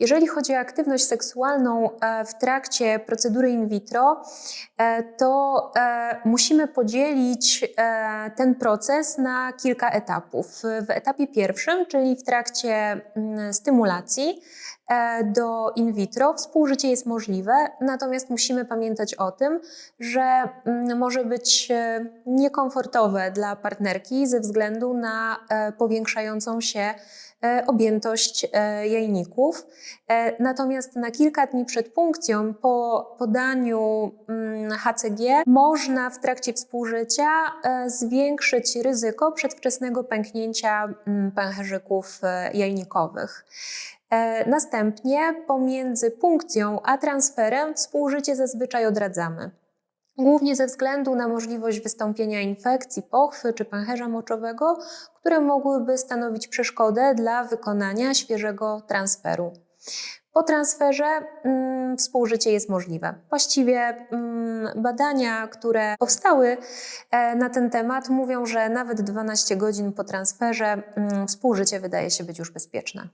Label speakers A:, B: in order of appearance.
A: Jeżeli chodzi o aktywność seksualną e, w trakcie procedury in vitro, e, to e, musimy podzielić ten proces na kilka etapów. W etapie pierwszym, czyli w trakcie mm, stymulacji do in vitro, współżycie jest możliwe, natomiast musimy pamiętać o tym, że mm, może być e, niekomfortowe dla partnerki ze względu na e, powiększającą się e, objętość e, jajników. E, Natomiast na kilka dni przed punkcją, po podaniu mm, HCG, można w trakcie współżycia e, zwiększyć ryzyko przedwczesnego pęknięcia mm, pęcherzyków e, jajnikowych. E, Następnie pomiędzy punkcją a transferem współżycie zazwyczaj odradzamy. Głównie ze względu na możliwość wystąpienia infekcji, pochwy czy pęcherza moczowego, które mogłyby stanowić przeszkodę dla wykonania świeżego transferu. Po transferze mm, współżycie jest możliwe. Właściwie mm, badania, które powstały e, na ten temat, mówią, że nawet 12 godzin po transferze mm, współżycie wydaje się być już bezpieczne.